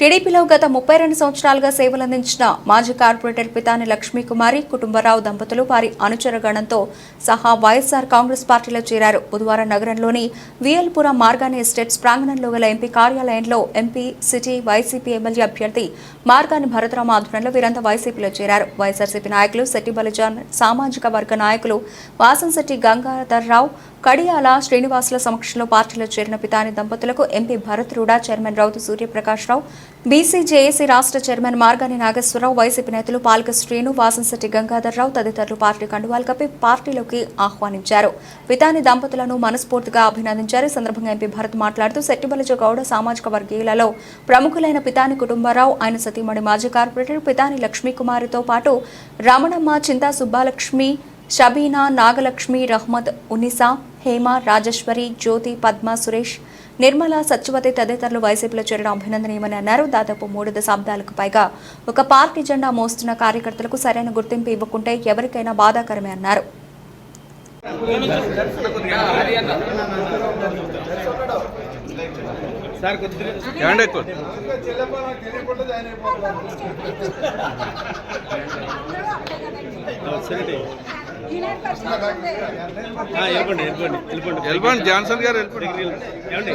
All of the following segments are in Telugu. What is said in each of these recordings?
టీడీపీలో గత ముప్పై రెండు సంవత్సరాలుగా సేవలందించిన మాజీ కార్పొరేటర్ పితాని లక్ష్మీకుమారి కుటుంబరావు దంపతులు వారి అనుచరగణంతో సహా వైఎస్ఆర్ కాంగ్రెస్ పార్టీలో చేరారు. బుధవారం నగరంలోని విఎల్పురం మార్గాని ఎస్టేట్స్ ప్రాంగణంలో గల ఎంపీ కార్యాలయంలో ఎంపీ సిటీ వైసీపీ ఎమ్మెల్యే అభ్యర్థి మార్గాని భరతరామ ఆధ్వర్యంలో వీరంతా వైసీపీలో చేరారు. వైఎస్ఆర్సీపీ నాయకులు శెట్టి బలిజాన్ సామాజిక వర్గ నాయకులు వాసంశెట్టి గంగాధర్రావు కడియాల శ్రీనివాసుల సమక్షంలో పార్టీలో చేరిన పితాని దంపతులకు MP Bharat RUDA chairman Rowthu Suryaprakashrao BCJAC రాష్ట్ర చైర్మన్ మార్గాని నాగేశ్వరరావు వైసీపీ నేతలు పాలక శ్రీను వాసంశెట్టి గంగాధర్రావు తదితరులు పార్టీ కండువాలు కప్పి పార్టీలోకి ఆహ్వానించారు. పితాని దంపతులను మనస్ఫూర్తిగా అభినందించారు. ఈ సందర్భంగా ఎంపీ భరత్ మాట్లాడుతూ శెట్టిబలజ గౌడ సామాజిక వర్గీయులలో ప్రముఖులైన పితాని కుటుంబరావు ఆయన సతీమణి మాజీ కార్పొరేటర్ పితాని లక్ష్మీకుమారితో పాటు రమణమ్మ చింతా సుబ్బాలక్ష్మి షబీనా నాగలక్ష్మి రహ్మద్ ఉనిసా హేమ రాజేశ్వరి జ్యోతి పద్మ సురేష్ నిర్మల సత్యవతి తదితరులు వైసీపీలో చేరడం అభినందనీయమని అన్నారు. దాదాపు మూడు దశాబ్దాలకు పైగా ఒక పార్టీ జెండా మోస్తున్న కార్యకర్తలకు సరైన గుర్తింపు ఇవ్వకుంటే ఎవరికైనా బాధాకరమే అన్నారు. వెళ్ళిపోండి వెళ్ళిపోండి వెళ్ళిపోండి. వెళ్ళిపోండి జాన్సన్ గారు వెళ్ళిపోండి. ఏమండి?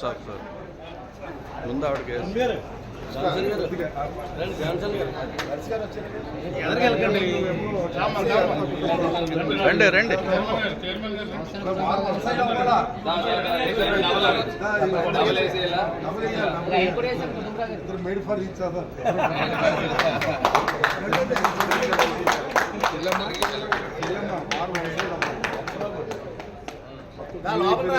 Sir sir. ముందు ఆవిడకి రండి రండి మేడ్ ఫర్ ఈచ్ అదర్ లోపల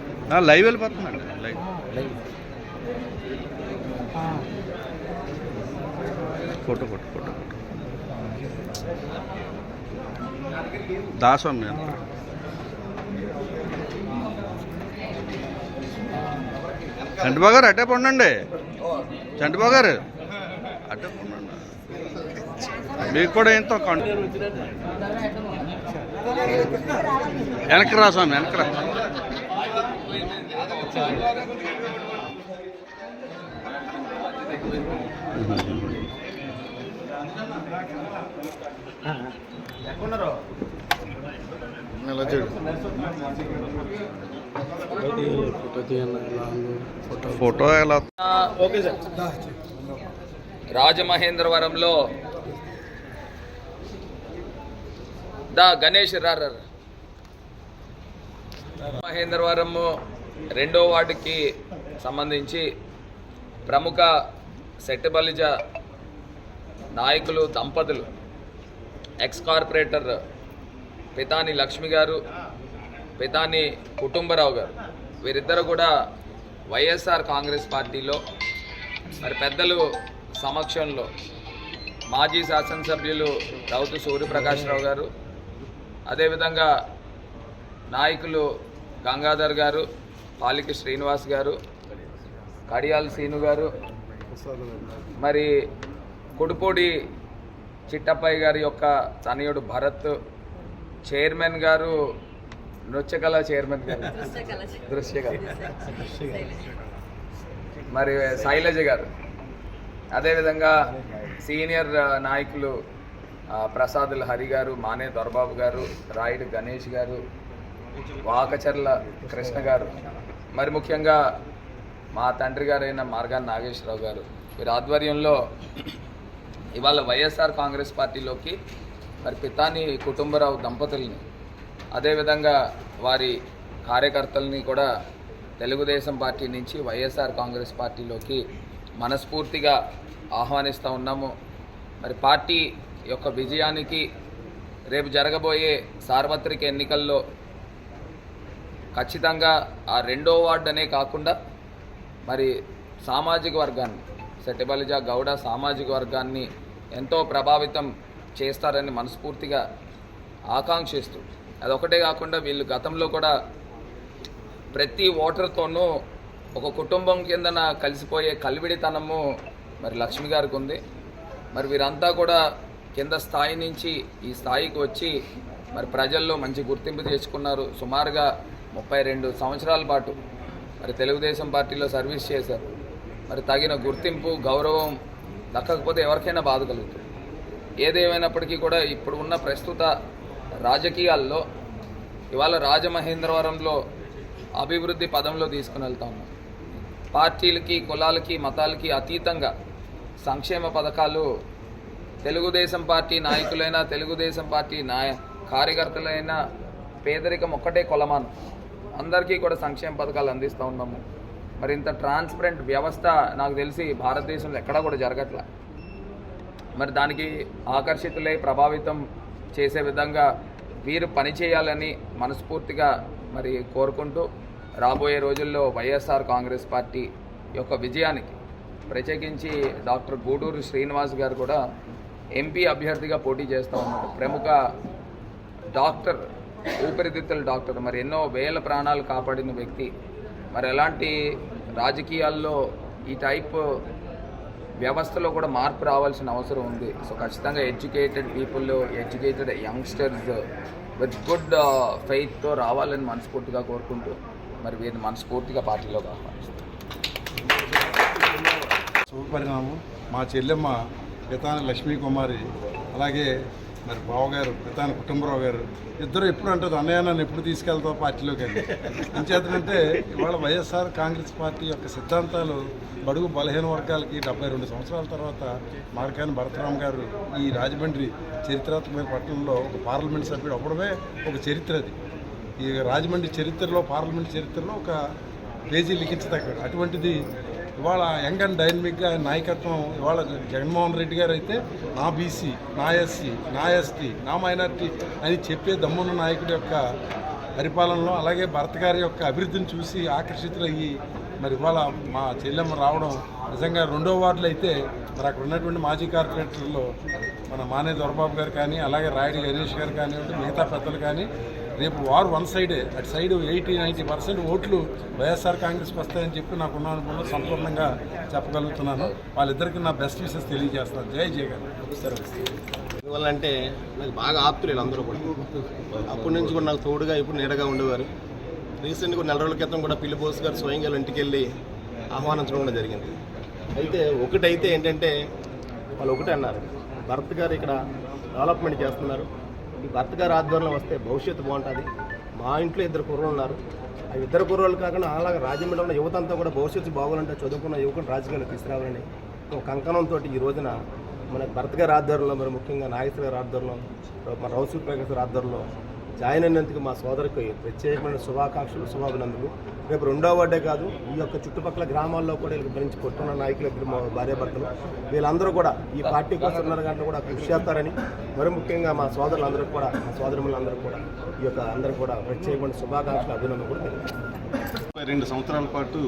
live వెళ్ళిపోతుందండి live. Photo photo photo photo. దాస్వామి వెనక. చంటిబాబు గారు అట్టే పండండి. చంటిబాబు గారు అట్టే పండండి. మీకు కూడా ఎంతో వెనక్కి రా స్వామి వెనక్కి రా. ఇలా చూడు ఫోటో ఎలా ఓకే సార్ రాజమహేంద్రవరంలో దా గణేష్ రార మహేంద్రవరం రెండో వార్డుకి సంబంధించి ప్రముఖ సెట్టబలిజ నాయకులు దంపతులు ఎక్స్ కార్పొరేటర్ పితాని లక్ష్మి గారు పితాని కుటుంబరావు గారు. వీరిద్దరు కూడా వైఎస్ఆర్ కాంగ్రెస్ పార్టీలో మరి పెద్దలు సమక్షంలో మాజీ శాసనసభ్యులు రౌతు సూర్యప్రకాశ్రావు గారు అదేవిధంగా నాయకులు గంగాధర్ గారు పాలికి శ్రీనివాస్ గారు కడియాల్ సీను గారు మరి కుడుపూడి చిట్టప్పయ్య గారి యొక్క తనయుడు భరత్ చైర్మన్ గారు నృత్యకళ చైర్మన్ గారు. దృశ్యకళ. మరి శైలజ గారు. అదేవిధంగా సీనియర్ నాయకులు ప్రసాదులు ప్రసాదుల హరి గారు మానే దొరబాబు గారు రాయుడు గణేష్ గారు వాకచర్ల కృష్ణ గారు. మరి ముఖ్యంగా మా తండ్రి గారైన మార్గాన్ నాగేశ్వరరావు గారు వీరి ఆధ్వర్యంలో ఇవాళ వైఎస్ఆర్ కాంగ్రెస్ పార్టీలోకి మరి పితాని కుటుంబరావు దంపతుల్ని అదేవిధంగా వారి కార్యకర్తల్ని కూడా తెలుగుదేశం పార్టీ నుంచి వైఎస్ఆర్ కాంగ్రెస్ పార్టీలోకి మనస్ఫూర్తిగా ఆహ్వానిస్తూ ఉన్నాము. మరి పార్టీ యొక్క విజయానికి రేపు జరగబోయే సార్వత్రిక ఎన్నికల్లో ఖచ్చితంగా ఆ రెండో వార్డు అనే కాకుండా మరి సామాజిక వర్గాన్ని సెట్టబలిజా గౌడ సామాజిక వర్గాన్ని ఎంతో ప్రభావితం చేస్తారని మనస్ఫూర్తిగా ఆకాంక్షిస్తూ అదొకటే కాకుండా వీళ్ళు గతంలో కూడా ప్రతి ఓటర్తోనూ ఒక కుటుంబం కిందన కలిసిపోయే కలివిడితనము మరి లక్ష్మి గారికి ఉంది. మరి వీరంతా కూడా కింద స్థాయి నుంచి ఈ స్థాయికి వచ్చి మరి ప్రజల్లో మంచి గుర్తింపు తెచ్చుకున్నారు. సుమారుగా ముప్పై రెండు సంవత్సరాల పాటు మరి తెలుగుదేశం పార్టీలో సర్వీస్ చేశారు. మరి తగిన గుర్తింపు గౌరవం దక్కకపోతే ఎవరికైనా బాధ కలుగుతుంది. ఏదేమైనప్పటికీ కూడా ఇప్పుడు ఉన్న ప్రస్తుత రాజకీయాల్లో ఇవాళ రాజమహేంద్రవరంలో అభివృద్ధి పదంలో తీసుకుని వెళ్తా ఉన్నాం. పార్టీలకి కులాలకి మతాలకి అతీతంగా సంక్షేమ పథకాలు తెలుగుదేశం పార్టీ నాయకులైనా తెలుగుదేశం పార్టీ నాయ కార్యకర్తలైనా పేదరికం ఒక్కటే కొలమానం. అందరికీ కూడా సంక్షేమ పథకాలు అందిస్తూ ఉన్నాము. మరి ఇంత ట్రాన్స్పరెంట్ వ్యవస్థ నాకు తెలిసి భారతదేశంలో ఎక్కడా కూడా జరగట్లా. మరి దానికి ఆకర్షితులై ప్రభావితం చేసే విధంగా వీరు పనిచేయాలని మనస్ఫూర్తిగా మరి కోరుకుంటూ రాబోయే రోజుల్లో వైఎస్ఆర్ కాంగ్రెస్ పార్టీ యొక్క విజయానికి ప్రత్యేకించి డాక్టర్ గూడూరు శ్రీనివాస్ గారు కూడా ఎంపీ అభ్యర్థిగా పోటీ చేస్తూ ఉన్నారు. ప్రముఖ డాక్టర్ ఊపిరితిత్తుల డాక్టర్. మరి ఎన్నో వేల ప్రాణాలు కాపాడిన వ్యక్తి. మరి ఎలాంటి రాజకీయాల్లో ఈ టైప్ వ్యవస్థలో కూడా మార్పు రావాల్సిన అవసరం ఉంది. సో ఖచ్చితంగా educated people educated youngsters with good ఫెయిత్తో రావాలని మనస్ఫూర్తిగా కోరుకుంటూ మరి వీరిని మనస్ఫూర్తిగా పార్టీలో ఆహ్వానిస్తాం. శుభపరిణామం. మా చెల్లెమ్మ పితాని లక్ష్మీ కుమారి అలాగే మరి బావగారు పితాని కుటుంబరావు గారు ఇద్దరు ఎప్పుడు అంటారు అన్నయ్య నన్ను ఎప్పుడు తీసుకెళ్తావు పార్టీలోకి అని. అంచేతనంటే ఇవాళ వైఎస్ఆర్ కాంగ్రెస్ పార్టీ యొక్క సిద్ధాంతాలు బడుగు బలహీన వర్గాలకి డెబ్బై రెండు సంవత్సరాల తర్వాత మార్కాని భరతరామ్ గారు ఈ రాజమండ్రి చరిత్రాత్మక పట్టణంలో ఒక పార్లమెంట్ సభ్యుడు అవ్వడమే ఒక చరిత్ర అది. ఈ రాజమండ్రి చరిత్రలో పార్లమెంట్ చరిత్రలో ఒక పేజీ లిఖించదగ్గడు. అటువంటిది ఇవాళ యంగ్ అండ్ డైనమిక్గా నాయకత్వం ఇవాళ జగన్మోహన్ రెడ్డి గారు అయితే నా బీసీ నా ఎస్సీ నా ఎస్టీ నా మైనార్టీ అని చెప్పే దమ్మున్న నాయకుడి యొక్క పరిపాలనలో అలాగే భరత్ గారి యొక్క అభివృద్ధిని చూసి ఆకర్షితులయ్యి మరి ఇవాళ మా చెల్లెమ్మ రావడం నిజంగా రెండో వార్డులు అయితే మరి అక్కడ ఉన్నటువంటి మాజీ కార్పొరేటర్లో మన మానే దొరబాబు గారు కానీ అలాగే రాయుడు గణేష్ గారు కానివ్వండి మిగతా పెద్దలు కానీ రేపు వార్ వన్ సైడే అటు సైడ్ ఎయిటీ నైంటీ పర్సెంట్ ఓట్లు వైఎస్ఆర్ కాంగ్రెస్కి వస్తాయని చెప్పి నాకున్న అనుభవంలో సంపూర్ణంగా చెప్పగలుగుతున్నాను. వాళ్ళిద్దరికి నా బెస్ట్ విషెస్ తెలియజేస్తాను జై జయ గారు ఎందువల్లంటే నాకు బాగా ఆప్తులు అందరూ కూడా. అప్పటి నుంచి కూడా నాకు తోడుగా ఇప్పుడు నీడగా ఉండేవారు. రీసెంట్గా నెల రోజుల క్రితం కూడా పిల్లి బోస్ గారు స్వయంగా ఇంటికి వెళ్ళి ఆహ్వానించడం కూడా జరిగింది. అయితే ఒకటైతే ఏంటంటే వాళ్ళు ఒకటే అన్నారు. భరత్ గారు ఇక్కడ డెవలప్మెంట్ చేస్తున్నారు. ఈ భర్త గారు ఆధ్వర్యంలో వస్తే భవిష్యత్తు బాగుంటుంది. మా ఇంట్లో ఇద్దరు కుర్రలు ఉన్నారు. ఆ ఇద్దరు కుర్రలు కాకుండా అలాగే రాజమండ్రిలో ఉన్న యువత అంతా కూడా భవిష్యత్తు బాగోవాలంటే చదువుకున్న యువకుని రాజకీయాలు తీసుకురావాలని ఒక కంకణంతో ఈ రోజున మన భర్త గారి ఆధ్వర్యంలో మరి ముఖ్యంగా నాగేశ్వర గారి ఆధ్వర్యంలో మన రౌసూర్ ప్రకాశ్ ఆధ్వర్యంలో జాయిన్ అయినందుకు మా సోదరికి ప్రత్యేకమైన శుభాకాంక్షలు శుభాభినందనలు. రేపు రెండో వడ్డే కాదు ఈ యొక్క చుట్టుపక్కల గ్రామాల్లో కూడా వీళ్ళకి గురించి కొట్టున్న నాయకులు ఇద్దరు మా భార్యాభర్తలు. వీళ్ళందరూ కూడా ఈ పార్టీ కోసం ఉన్నారు గంటలు కూడా కృషి చేస్తారని మరి ముఖ్యంగా మా సోదరులందరూ కూడా మా సోదరులందరూ కూడా ఈ యొక్క అందరూ కూడా ప్రత్యేకమైన శుభాకాంక్షలు అభినందనలు కూడా తెలియజేస్తారు రెండు సంవత్సరాల పాటు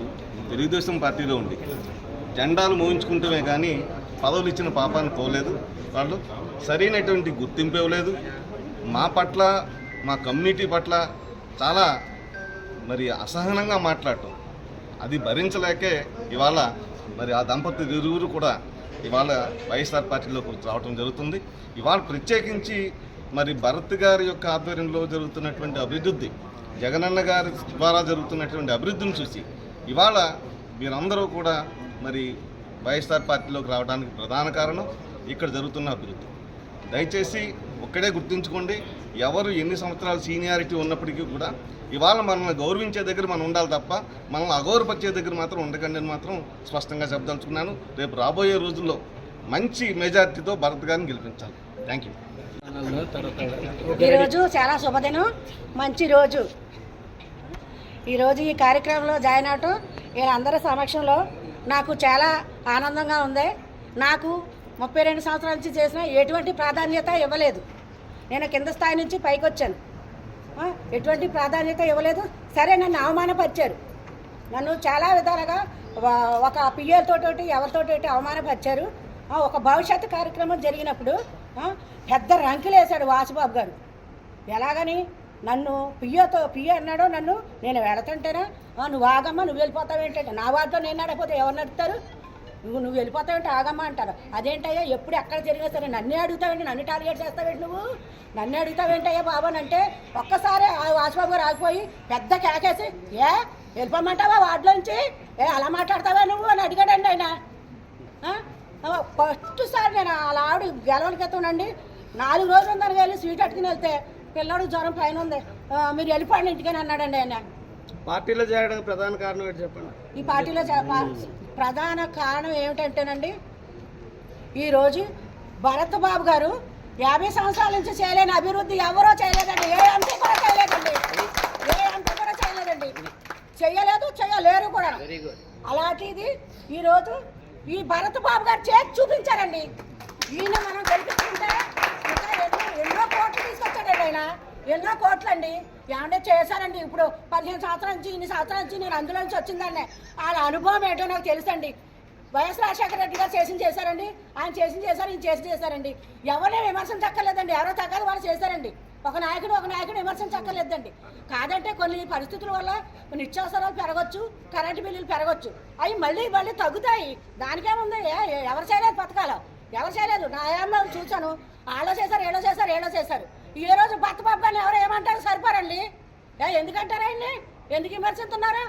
తెలుగుదేశం పార్టీలో ఉంది జెండాలు మోయించుకుంటమే కానీ పదవులు ఇచ్చిన పాపాన్ని పోలేదు వాళ్ళు. సరైనటువంటి గుర్తింపు ఇవ్వలేదు. మా పట్ల మా కమ్యూనిటీ పట్ల చాలా మరి అసహనంగా మాట్లాడటం. అది భరించలేకే ఇవాళ మరి ఆ దంపతులు ఇరువురు కూడా ఇవాళ వైఎస్ఆర్ పార్టీలోకి రావడం జరుగుతుంది. ఇవాళ ప్రత్యేకించి మరి భరత్ గారి యొక్క ఆధ్వర్యంలో జరుగుతున్నటువంటి అభివృద్ధి జగనన్న గారి ద్వారా జరుగుతున్నటువంటి అభివృద్ధిని చూసి ఇవాళ మీరందరూ కూడా మరి వైఎస్ఆర్ పార్టీలోకి రావడానికి ప్రధాన కారణం ఇక్కడ జరుగుతున్న అభివృద్ధి. దయచేసి ఒక్కడే గుర్తుంచుకోండి ఎవరు ఎన్ని సంవత్సరాలు సీనియారిటీ ఉన్నప్పటికీ కూడా ఇవాళ మనల్ని గౌరవించే దగ్గర మనం ఉండాలి తప్ప మనల్ని అగౌరవపరిచే దగ్గర మాత్రం ఉండకండి అని మాత్రం స్పష్టంగా చెప్పదలుచుకున్నాను. రేపు రాబోయే రోజుల్లో మంచి మెజార్టీతో భరత్ గారిని గెలిపించాలి. థ్యాంక్ యూ ఈరోజు చాలా శుభదినం. మంచి రోజు. ఈరోజు ఈ కార్యక్రమంలో జాయిన్ అవటం వీళ్ళందరి సమక్షంలో నాకు చాలా ఆనందంగా ఉంది. నాకు ముప్పై రెండు సంవత్సరాల నుంచి చేసిన ఎటువంటి ప్రాధాన్యత ఇవ్వలేదు. నేను కింద స్థాయి నుంచి పైకి వచ్చాను. ఎటువంటి ప్రాధాన్యత ఇవ్వలేదు. సరే నన్ను అవమానపరిచారు. నన్ను చాలా విధాలుగా ఒక పిఎల్తోటి ఎవరితోటి అవమానపరిచారు. ఒక భవిష్యత్తు కార్యక్రమం జరిగినప్పుడు పెద్ద రంకులు వేశాడు వాసుబాబు గారు. ఎలాగని? నన్ను పియ్యతో పియ్య అన్నాడో నన్ను నేను వెళుతుంటేనా? నువ్వు ఆగమ్మ నువ్వు వెళ్ళిపోతావు ఏంటంటే నా వాటిలో నేను నడకపోతే ఎవరు నడుపుతారు? నువ్వు నువ్వు వెళ్ళిపోతావంటే ఆగమ్మ అంటారు. అదేంటయ్యా ఎప్పుడు ఎక్కడ జరిగినా సరే నన్నే అడుగుతావేంటి నన్ను టార్గెట్ చేస్తావేంటి నువ్వు? నన్ను అడుగుతావేంటయ్యా బాబా అని అంటే ఒక్కసారి ఆ వాసుబాబు గారు ఆగిపోయి పెద్ద కేకేసి ఏ వెళ్ళిపోమంటావా వాటిలోంచి ఏ అలా మాట్లాడతావా నువ్వు? అని అడిగాడండి ఆయన. ఫస్ట్ సారి నేను అలా ఆవిడ గెలవనికెత్తానండి నాలుగు రోజులు ఉందని వెళ్ళి స్వీట్ అట్టుకుని వెళ్తే పిల్లడు జ్వరం పైన ఉంది. మీరు వెళ్ళిపోండి ఇంటికని అన్నాడండి ఆయన. పార్టీలో చేరడానికి ప్రధాన కారణం ఏంటి చెప్పండి? ఈ పార్టీలో ప్రధాన కారణం ఏమిటంటేనండి ఈరోజు భరత్ బాబు గారు యాభై సంవత్సరాల నుంచి చేయలేని అభివృద్ధి ఎవరో చేయలేదండి. ఏ ఎంపీ కూడా చేయలేదండి. ఏ ఎంపీ కూడా చేయలేదండి. చెయ్యలేదు చెయ్యలేరు కూడా. అలాంటిది ఈరోజు ఈ భరత్ బాబు గారు చేసి చూపించారండి. ఈయన మనం గెలిపించుకుంటే ఇంకా ఎన్నో కోట్లు తీసుకొచ్చాడండి ఆయన. ఎన్నో కోట్లండి. ఏమంటే చేశారండి? ఇప్పుడు పదిహేను సంవత్సరాల నుంచి ఇన్ని సంవత్సరాల నుంచి నేను అందులో నుంచి వచ్చిందనే వాళ్ళ అనుభవం ఏంటో నాకు తెలుసండి. వైఎస్ రాజశేఖర రెడ్డి గారు చేసింది చేశారండి. ఆయన చేసింది చేశారు ఈయన చేసి చేశారండి. ఎవరిని విమర్శించక్కర్లేదండి. ఎవరో తగ్గాలి వాళ్ళు చేశారండి. ఒక నాయకుడు ఒక నాయకుడు విమర్శించక్కర్లేదండి. కాదంటే కొన్ని పరిస్థితుల వల్ల నిత్యావసరాలు పెరగచ్చు కరెంటు బిల్లులు పెరగచ్చు. అవి మళ్ళీ మళ్ళీ తగ్గుతాయి. దానికేముంది? ఎవరు చేయలేదు పథకాలు ఎవరు చేయలేదు? నా ఏమో చూశాను. వాళ్ళు చేశారు ఏడో చేశారు ఏడో చేశారు. ఈ రోజు భర్త బాబు గారిని ఎవరు ఏమంటారు సరిపోరండి ఎందుకంటారా ఆయన్ని ఎందుకు విమర్శిస్తున్నారు?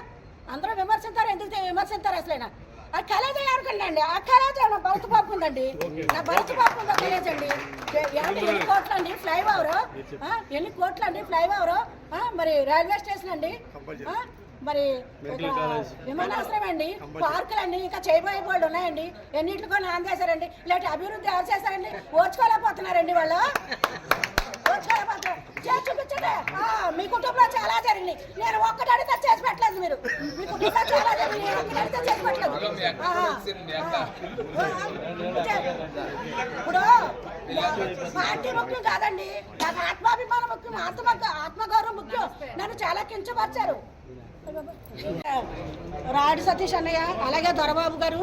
అందరూ విమర్శించారు? ఎందుకు విమర్శించారు అసలైనా? ఆ కలేజ ఎవరికండి ఆ కలేజ నా భరత బాబు ఉందండి నా భరత బాబు ఉందా కలేజ్ అండి ఎన్ని కోట్లు అండి ఫ్లైఓవర్ ఎన్ని కోట్లు అండి ఫ్లైఓవర్ మరి రైల్వే స్టేషన్ అండి మరి విమానాశ్రయం అండి పార్కులు అండి ఇంకా చేయబోయే వాళ్ళు ఉన్నాయండి. ఎన్నింటికో నాన్ చేశారండి. ఇలాంటి అభివృద్ధి ఎవరు చేశారండి. ఓర్చుకోలేకపోతున్నారండి వాళ్ళు. చూపించండి మీ కుటుంబంలో చాలా జరిగినాయి నేను ఒక్కటి అడిగితే చేసి పెట్టలేదు మీరు మీ కుటుంబంలో చాలా ఒక్కటి అడిగితే చేసి పెట్టలేదు ఇప్పుడు పార్టీ ముఖ్యం కాదండి నాకు ఆత్మాభిమానం ముఖ్యం ఆత్మ ఆత్మగౌరవం ముఖ్యం నన్ను చాలా కించపరిచారు రాయుడు సతీష్ అన్నయ్య అలాగే దొరబాబు గారు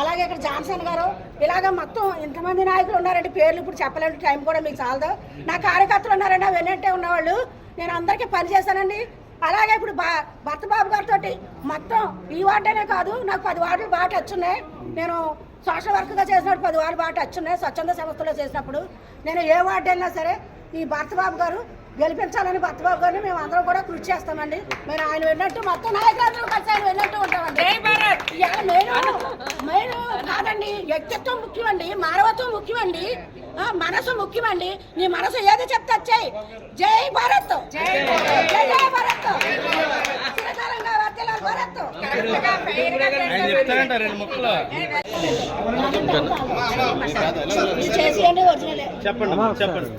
అలాగే ఇక్కడ జాన్సన్ గారు ఇలాగ మొత్తం ఇంతమంది నాయకులు ఉన్నారండి. పేర్లు ఇప్పుడు చెప్పలేని టైం కూడా మీకు చాలదు. నా కార్యకర్తలు ఉన్నారండి ఆ వెనంటే ఉన్నవాళ్ళు. నేను అందరికీ పని చేశానండి. అలాగే ఇప్పుడు బా భర్త బాబు గారితో మొత్తం ఈ వార్డేనే కాదు నాకు పది వార్డులు బాగా టచ్ ఉన్నాయి నేను సోషల్ వర్క్గా చేసినప్పుడు పది వార్డులు బాగా టచ్ ఉన్నాయి స్వచ్ఛంద సంస్థలో చేసినప్పుడు. నేను ఏ వార్డు అయినా సరే ఈ భర్త బాబు గారు గెలిపించాలని భర్త బాబు గారిని మేము అందరం కూడా కృషి చేస్తామండి. మరి ఆయన వెళ్ళినట్టు మొత్తం నాయకులందరూ కలిసి ఆయన వెళ్ళినట్టు ఉంటామండి. మెయిన్ మెయిన్ కాదండి వ్యక్తిత్వం ముఖ్యమండి మానవత్వం ముఖ్యమండి మనసు ముఖ్యమండి. నీ మనసు ఏది చెప్తే వచ్చాయి జై భారత్! జై జై భారత్! చెప్తారంట రెండు ముక్కలు. చెప్పండి చెప్పండి.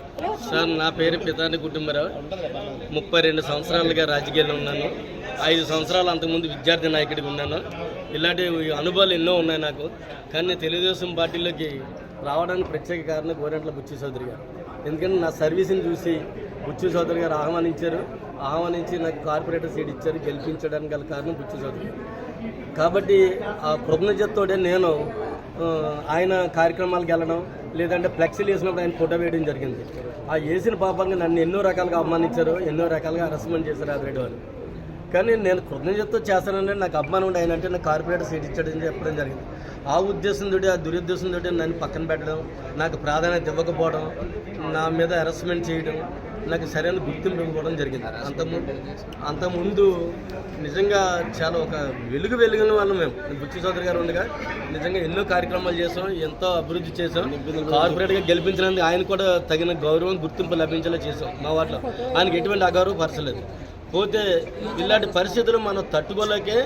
సార్ నా పేరు పితాని కుటుంబరావు ముప్పై రెండు సంవత్సరాలుగా రాజకీయాల్లో ఉన్నాను. ఐదు సంవత్సరాలు అంతకుముందు విద్యార్థి నాయకుడిగా ఉన్నాను. ఇలాంటి అనుభవాలు ఎన్నో ఉన్నాయి నాకు. కానీ తెలుగుదేశం పార్టీలోకి రావడానికి ప్రత్యేక కారణం గోరెంట్ల బుచ్చి చౌదరి గారు. ఎందుకంటే నా సర్వీస్ని చూసి బుచ్చి చౌదరి గారు ఆహ్వానించారు. ఆహ్వానించి నాకు కార్పొరేటర్ సీట్ ఇచ్చారు గెలిపించడానికి గల కారణం బుచ్చు చౌదరి. కాబట్టి ఆ కృతజ్ఞతతోటే నేను ఆయన కార్యక్రమాలకు వెళ్ళడం లేదంటే ఫ్లెక్సీలు వేసినప్పుడు ఆయన ఫోటో వేయడం జరిగింది. ఆ వేసిన పాపంగా నన్ను ఎన్నో రకాలుగా అవమానించారు ఎన్నో రకాలుగా హరస్మెంట్ చేశారు ఆదిరెడ్డి వాళ్ళు కానీ నేను కృతజ్ఞతతో చేస్తానంటే నాకు అభిమానం ఉండే ఆయన అంటే నాకు కార్పొరేటర్ సీట్ ఇచ్చాడని చెప్పడం జరిగింది. ఆ ఉద్దేశంతో ఆ దురుద్దేశంతో నన్ను పక్కన పెట్టడం నాకు ప్రాధాన్యత ఇవ్వకపోవడం నా మీద హెరస్మెంట్ చేయడం నాకు సరైన గుర్తింపు ఇవ్వడం జరిగింది. అంత అంతకుముందు నిజంగా చాలా ఒక వెలుగు వెలుగున వాళ్ళం మేము. బుచ్చి చౌదరి గారు ఉండగా నిజంగా ఎన్నో కార్యక్రమాలు చేసాం ఎంతో అభివృద్ధి చేసాం కార్పొరేట్గా గెలిపించినందుకు ఆయన కూడా తగిన గౌరవం గుర్తింపు లభించేలా చేసాం మా వాటిలో. ఆయనకి ఎటువంటి అగౌరవం పరచలేదు. పోతే ఇలాంటి పరిస్థితులు మనం తట్టుకోలేకే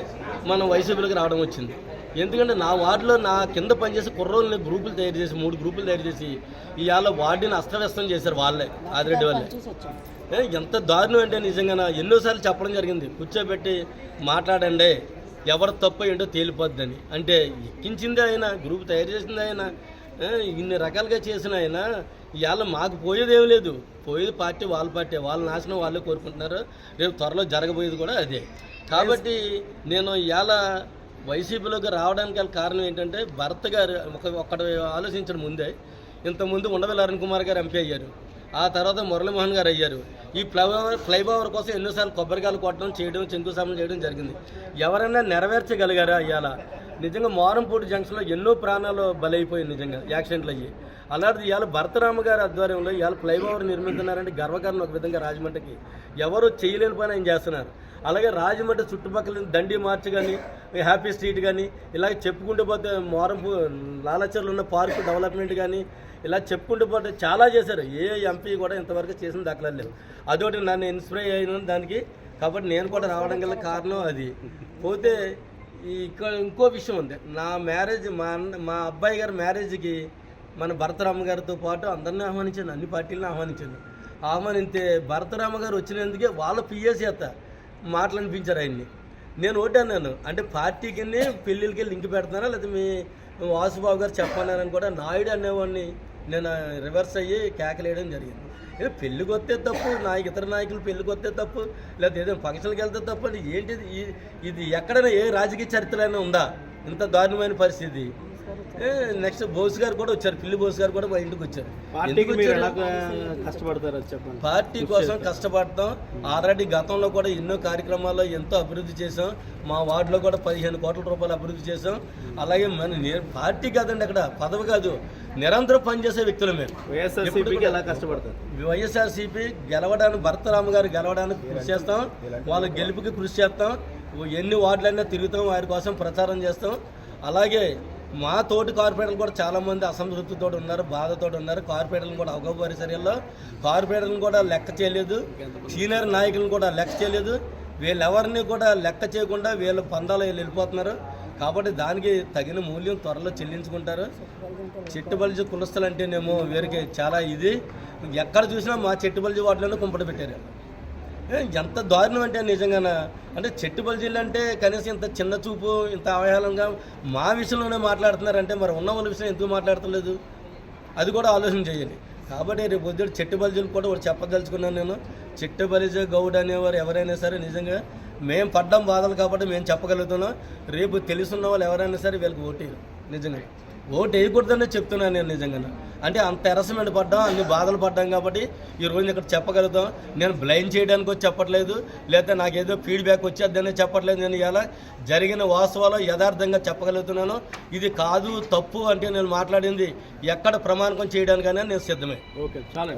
మనం వైసీపీలోకి రావడం వచ్చింది. ఎందుకంటే నా వార్డులో నా కింద పనిచేసి కుర్రోళ్ళని గ్రూపులు తయారు చేసి మూడు గ్రూపులు తయారు చేసి ఇవాళ వార్డుని అస్తవ్యస్తం చేశారు వాళ్ళే ఆదిరెడ్డి వాళ్ళే. ఎంత దారుణం అంటే నిజంగా ఎన్నోసార్లు చెప్పడం జరిగింది. కూర్చోబెట్టి మాట్లాడండి ఎవరు తప్ప ఏంటో తేలిపోద్దని. అంటే ఎక్కించింది ఆయన గ్రూప్ తయారు చేసింది ఆయన ఇన్ని రకాలుగా చేసిన ఆయన ఇవాళ మాకు పోయేది ఏం లేదు. పోయేది పార్టీ వాళ్ళ పార్టీ వాళ్ళ నాశనం వాళ్ళే కోరుకుంటున్నారు. రేపు త్వరలో జరగబోయేది కూడా అదే. కాబట్టి నేను ఇవాళ వైసీపీలోకి రావడానికి గల కారణం ఏంటంటే భర్త గారు ఒక ఒక్కడు ఆలోచించడం ముందే ఇంతకుముందు ఉండవల్లి అరుణ్ కుమార్ గారు ఎంపీ అయ్యారు. ఆ తర్వాత మురళీమోహన్ గారు అయ్యారు. ఈ ఫ్లైఓవర్ ఫ్లైఓవర్ కోసం ఎన్నోసార్లు కొబ్బరికాయలు కొట్టడం చేయడం శంకుస్థాపన చేయడం జరిగింది. ఎవరైనా నెరవేర్చగలిగారా ఇవాళ నిజంగా మారంపూడి జంక్షన్లో ఎన్నో ప్రాణాలు బలైపోయాయి నిజంగా యాక్సిడెంట్లు అయ్యి. అలాంటిది ఇవాళ భరతరామ గారి ఆధ్వర్యంలో ఇవాళ ఫ్లైఓవర్ నిర్మిస్తున్నారంటే గర్వకారణం ఒక విధంగా రాజమండ్రికి. ఎవరు చేయలేని పని ఆయన చేస్తున్నారు. అలాగే రాజమండ్రి చుట్టుపక్కల దండి మార్చ్ కానీ హ్యాపీ స్ట్రీట్ కానీ ఇలా చెప్పుకుంటూ పోతే మోరంపు లాలచర్లు ఉన్న పార్కు డెవలప్మెంట్ కానీ ఇలా చెప్పుకుంటూ పోతే చాలా చేశారు. ఏ ఎంపీ కూడా ఇంతవరకు చేసిన దాఖలాలు లేవు. అదొకటి నన్ను ఇన్స్పైర్ అయిన దానికి కాబట్టి నేను కూడా రావడం గల కారణం అది. పోతే ఇక్కడ ఇంకో విషయం ఉంది. నా మ్యారేజ్ మా అన్న మా అబ్బాయి గారి మ్యారేజ్కి మన భరతరామ గారితో పాటు అందరినీ ఆహ్వానించింది అన్ని పార్టీలను ఆహ్వానించింది ఆహ్వానింతే భరతరామ గారు వచ్చినందుకే వాళ్ళ పిఎస్ చేస్తారు. మాటలు మాటలనిపించారు ఆయన్ని. నేను ఓటాను అంటే పార్టీకి పెళ్ళిళ్ళకి లింక్ పెడుతున్నారా? లేకపోతే మీ వాసుబాబు గారు చెప్పన్నారని కూడా నాయుడు అనేవాడిని నేను రివర్స్ అయ్యి కేకలేయడం జరిగింది. ఏదో పెళ్ళికి వస్తే తప్పు నాయకు ఇతర నాయకులు పెళ్ళికి వస్తే తప్పు లేదా ఏదైనా ఫంక్షన్కి వెళ్తే తప్పు అంటే ఏంటిది? ఇది ఎక్కడైనా ఏ రాజకీయ చరిత్రలో ఉందా? ఇంత దారుణమైన పరిస్థితి. నెక్స్ట్ బోస్ గారు కూడా వచ్చారు పిల్లి బోస్ గారు కూడా మా ఇంటికి వచ్చారు? కష్టపడతారు చెప్పండి. పార్టీ కోసం కష్టపడతాం. ఆల్రెడీ గతంలో కూడా ఎన్నో కార్యక్రమాల్లో ఎంతో అభివృద్ధి చేసాం మా వార్డులో కూడా పదిహేను కోట్ల రూపాయలు అభివృద్ధి చేసాం అలాగే మన పార్టీ కాదండి అక్కడ పదవి కాదు నిరంతరం పనిచేసే వ్యక్తులు మేము. వైఎస్ఆర్సీపీకి ఎలా కష్టపడతారు? వైఎస్ఆర్సీపీ గెలవడానికి భరతరామ గారు గెలవడానికి కృషి చేస్తాం. వాళ్ళ గెలుపుకి కృషి చేస్తాం. ఎన్ని వార్డులైనా తిరుగుతాం వారి కోసం ప్రచారం చేస్తాం. అలాగే మా తోటి కార్పొరేటర్లు కూడా చాలామంది అసంతృప్తితో ఉన్నారు బాధతో ఉన్నారు. కార్పొరేటర్లు కూడా అవగాహన చర్యల్లో కార్పొరేటర్లను కూడా లెక్క చేయలేదు సీనియర్ నాయకులను కూడా లెక్క చేయలేదు. వీళ్ళెవరిని కూడా లెక్క చేయకుండా వీళ్ళ పందాలు వెళ్ళిపోతున్నారు. కాబట్టి దానికి తగిన మూల్యం త్వరలో చెల్లించుకుంటారు. చెట్టుబల్జి కులస్తులు అంటేనేమో వీరికి చాలా ఇది. ఎక్కడ చూసినా మా చెట్టుబల్జి వాటిలోనే కుంపట పెట్టారు. ఎంత దారుణం అంటే నిజంగానా? అంటే చెట్టుబలిజీలు అంటే కనీసం ఇంత చిన్న చూపు ఇంత అవహేళనగా మా విషయంలోనే మాట్లాడుతున్నారంటే మరి ఉన్న వాళ్ళ విషయం ఎందుకు మాట్లాడతలేదు? అది కూడా ఆలోచన చేయండి. కాబట్టి రేపు పొద్దుడు చెట్టు జిల్లా కూడా ఒకటి చెప్పదలుచుకున్నాను నేను. చెట్టు బలిజ గౌడ్ అనేవారు ఎవరైనా సరే నిజంగా మేము పడ్డం బాధలు కాబట్టి మేము చెప్పగలుగుతున్నాం. రేపు తెలుసున్న వాళ్ళు ఎవరైనా సరే వీళ్ళకి ఓటేయరు. నిజంగా. ఓటు వేయకూడదనే చెప్తున్నాను నేను నిజంగా అంటే అంత ఎరసమెంట్ పడ్డాం అన్ని బాధలు పడ్డాం కాబట్టి ఈ రోజు ఇక్కడ చెప్పగలుగుతాం. నేను బ్లైండ్ చేయడానికి వచ్చి చెప్పట్లేదు లేకపోతే నాకేదో ఫీడ్బ్యాక్ వచ్చేద్దనే చెప్పట్లేదు. నేను ఇలా జరిగిన వాస్తవాలు యథార్థంగా చెప్పగలుగుతున్నాను. ఇది కాదు తప్పు అంటే నేను మాట్లాడింది ఎక్కడ ప్రమాణకం చేయడానికైనా నేను సిద్ధమే. ఓకే చాలా